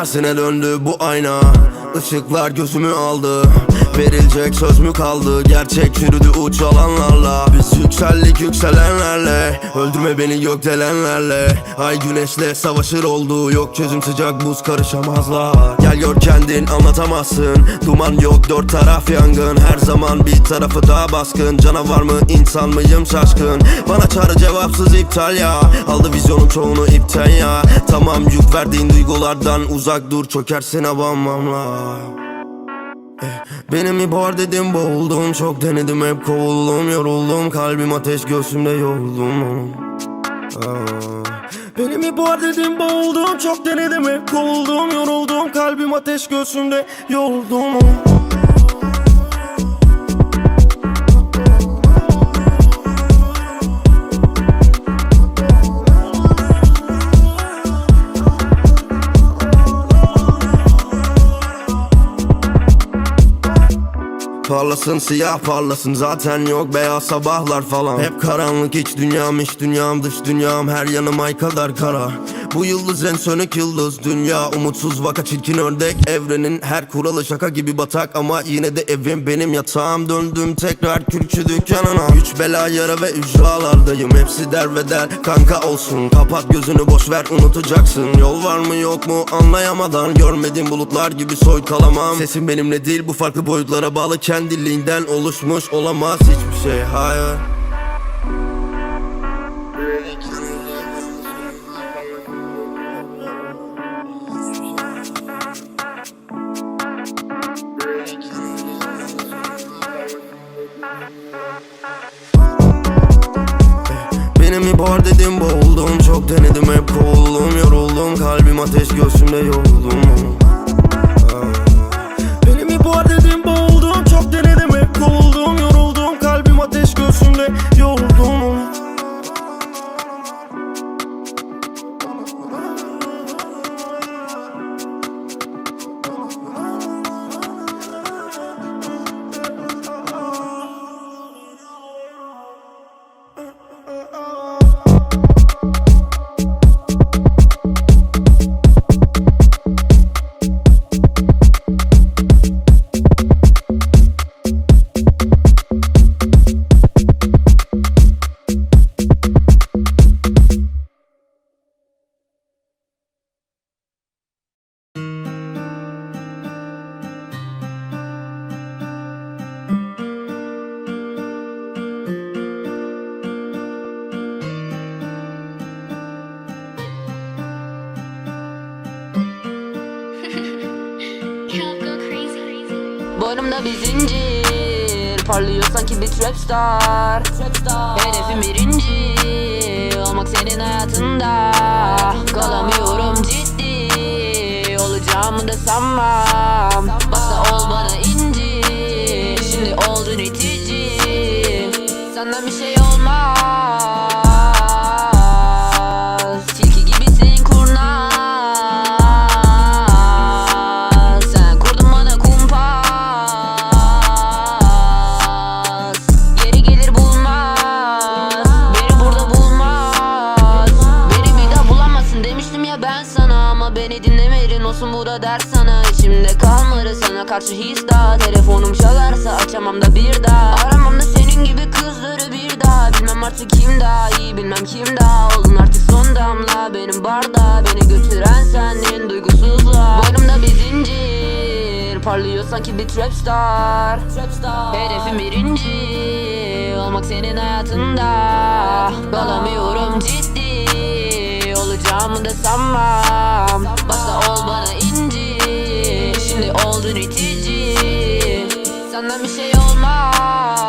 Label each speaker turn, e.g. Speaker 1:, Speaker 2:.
Speaker 1: Tersine döndü bu ayna. Işıklar gözümü aldı Verilecek söz mü kaldı? Gerçek çürüdü uç alanlarla Biz yükseldik yükselenlerle. Öldürme beni gökdelenlerle Ay güneşle savaşır oldu. Yok çözüm sıcak buz karışamazlar. Gel gör kendin anlatamazsın. Duman yok dört taraf yangın. Her zaman bir tarafı daha baskın. Canavar mı insan mıyım şaşkın? Bana çağrı cevapsız iptal ya. Aldı vizyonun çoğunu ipten ya. Tamam yük verdiğin duygulardan uzak dur. Çökersin abanmamla Eh, Benim ihbar dedim boğuldum Çok denedim hep kovuldum. Yoruldum kalbim ateş göğsümde yoruldum. Benim ihbar dedim boğuldum Çok denedim hep kovuldum. Yoruldum kalbim ateş göğsümde yoruldum Parlasın siyah parlasın. Zaten yok beyaz sabahlar falan. Hep karanlık iç dünyam iç dünyam dış dünyam. Her yanım ay kadar kara Bu yıldız en sönük yıldız. Dünya umutsuz vaka çirkin ördek. Evrenin her kuralı şaka gibi batak. Ama yine de evim benim yatağım. Döndüm tekrar külçü dükkanına. Güç bela yara ve ücralardayım. Hepsi der ve der kanka olsun. Kapat gözünü boş ver. Unutacaksın. Yol var mı yok mu? Anlayamadan Görmedim bulutlar gibi soytalamam Sesim benimle değil. Bu farklı boyutlara bağlı. Kendiliğinden oluşmuş olamaz hiçbir şey. Hayır dedim boğuldum. Çok denedim hep kovuldum Yoruldum kalbim ateş göğsümde yoruldum. Ah. Benim ihbar dedim
Speaker 2: Boynumda bir zincir. Parlıyor sanki bir trap star. Hedefim birinci Olmak senin hayatında. Kalamıyorum ciddi. Olacağımı da sanmam. Başta ol bana inci da ders sana İçimde kalmadı sana karşı his daha. Telefonum çalarsa açamam da bir daha. Aramam da senin gibi kızları bir daha. Bilmem artık kim daha iyi bilmem kim daha. Oldun artık son damla benim barda Beni götüren sendin duygusuzla Boynumda bir zincir Parlıyor sanki bir trap star. Hedefim birinci Olmak senin hayatında. Kalamıyorum ciddi Olacağımı da sanmam Başta ol bana oldun itici Senden bir şey olmaz